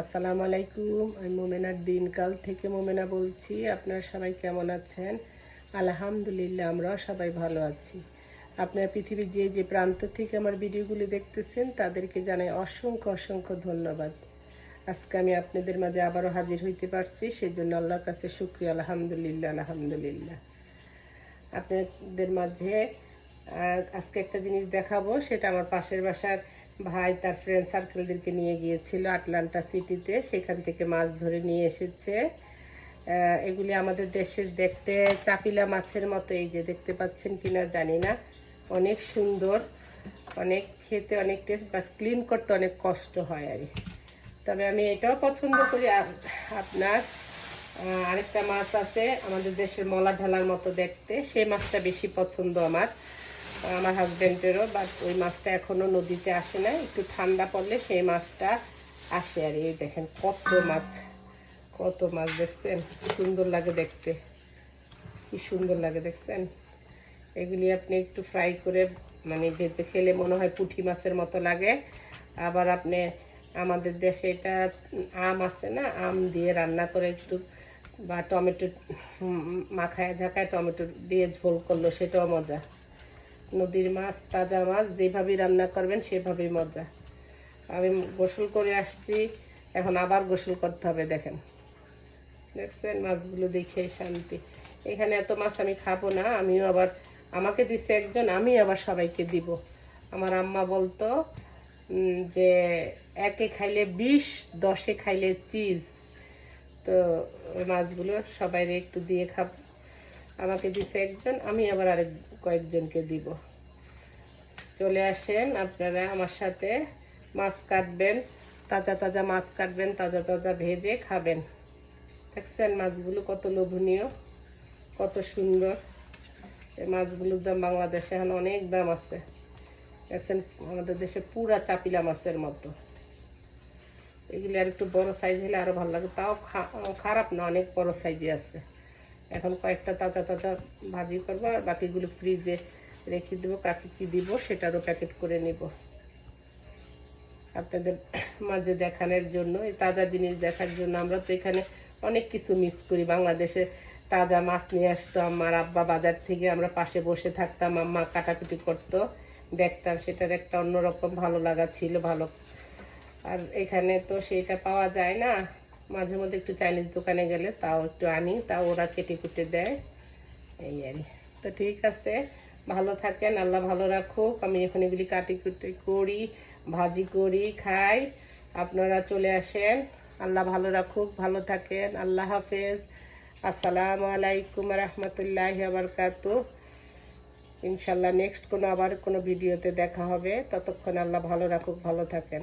আসসালামু আলাইকুম, আমি মোমেনার দিনকাল থেকে মোমেনা বলছি। আপনারা সবাই কেমন আছেন? আলহামদুলিল্লাহ, আমরাও সবাই ভালো আছি। আপনার পৃথিবীর যে যে প্রান্ত থেকে আমার ভিডিওগুলি দেখতেছেন, তাদেরকে জানাই অসংখ্য অসংখ্য ধন্যবাদ। আজকে আমি আপনাদের মাঝে আবারও হাজির হইতে পারছি সেই জন্য আল্লাহর কাছে শুক্রিয়া, আলহামদুলিল্লাহ আলহামদুলিল্লাহ। আপনাদের মাঝে আজকে একটা জিনিস দেখাবো, সেটা আমার পাশের বাসার ভাই তার ফ্রেন্ড সার্কেলদেরকে নিয়ে গিয়েছিল আটলান্টা সিটিতে সেখান থেকে মাছ ধরে নিয়ে এসেছে। এগুলি আমাদের দেশের দেখতে চাপিলা মাছের মতো। এই যে দেখতে পাচ্ছেন কিনা জানি না। অনেক সুন্দর, অনেক খেতে অনেক টেস্ট বাস ক্লিন করতে অনেক কষ্ট হয় আর। তবে আমি এটাও পছন্দ করি। আপ- আপনার আরেকটা মাছ আছে আমাদের দেশের মলা ঢালার মতো দেখতে। সেই মাছটা বেশি পছন্দ আমার। আমার হাজব্যান্ডেরও বাট ওই মাছটা এখনও নদীতে আসে না একটু ঠান্ডা পড়লে সেই মাছটা আসে। আর এই দেখেন কত মাছ কত মাছ দেখছেন? সুন্দর লাগে দেখতে। কি সুন্দর লাগে দেখছেন? এগুলি আপনি একটু ফ্রাই করে মানে ভেজে খেলে মনে হয় পুঁটি মাছের মতো লাগে। আবার আপনি, আমাদের দেশে এটা আম আছে না, আম দিয়ে রান্না করে একটু, বা টমেটো মাখায় ঝাঁকায় টমেটো দিয়ে ঝোল করল সেটাও মজা। নদীর মাছ, তাজা মাছ যেভাবেই রান্না করবেন সেভাবেই মজা। আমি গোসল করে আসছি, এখন আবার গোসল করতে হবে, দেখেন। দেখছেন মাছগুলো দেখে শান্তি। এখানে এত মাছ আমি খাব না, আমিও আবার আমাকে দিচ্ছে একজন, আমি আবার সবাইকে দিব। আমার আম্মা বলতো যে একে খাইলে বিষ, দশে খাইলে চিজ। তো ওই মাছগুলো সবাই একটু দিয়ে খাব। আমাকে দিছে একজন, আমি আবার আরেক কয়েকজনকে দিব। চলে আসেন আপনারা আমার সাথে, মাছ কাটবেন, তাজা তাজা মাছ কাটবেন, তাজা তাজা ভেজে খাবেন। দেখছেন মাছগুলো কত লোভনীয়, কত সুন্দর। এই মাছগুলোর দাম বাংলাদেশে এখন অনেক দাম আছে। দেখছেন আমাদের দেশে পুরা চাপিলা মাছের মতো। এগুলি আর একটু বড় সাইজ হলে আরও ভালো লাগে। তাও খারাপ না, অনেক বড় সাইজে আছে। এখন কয়েকটা তাজা তাজা ভাজি করব, আর বাকিগুলো ফ্রিজে রেখে দেবো। কাকে কী দিব সেটারও প্যাকেট করে নিব। আপনাদের মাঝে দেখানোর জন্য, এই তাজা জিনিস দেখার জন্য আমরা তো এখানে অনেক কিছু মিস করি। বাংলাদেশে তাজা মাছ নিয়ে আসতো আমার আব্বা বাজার থেকে আমরা পাশে বসে থাকতাম, আম্মা কাটাকুটি করতো, দেখতাম সেটার একটা অন্যরকম ভালো লাগা ছিল, ভালো। আর এখানে তো সেটা পাওয়া যায় না। মাঝে মধ্যে একটু চাইনিজ দোকানে গেলে তাও একটু আনি তাও ওরা কেটে কুটে দেয়। এই আর তো ঠিক আছে, ভালো থাকেন, আল্লাহ ভালো রাখুক। আমি এখন এগুলি কাটি কুটি করি, ভাজি করি, খাই। আপনারা চলে আসেন। আল্লাহ ভালো রাখুক, ভালো থাকেন। আল্লাহ হাফেজ। আসসালামু আলাইকুম রহমতুল্লাহ আবরকাত ইনশাল্লাহ নেক্সট কোনো, আবার কোনো ভিডিওতে দেখা হবে। ততক্ষণ আল্লাহ ভালো রাখুক, ভালো থাকেন।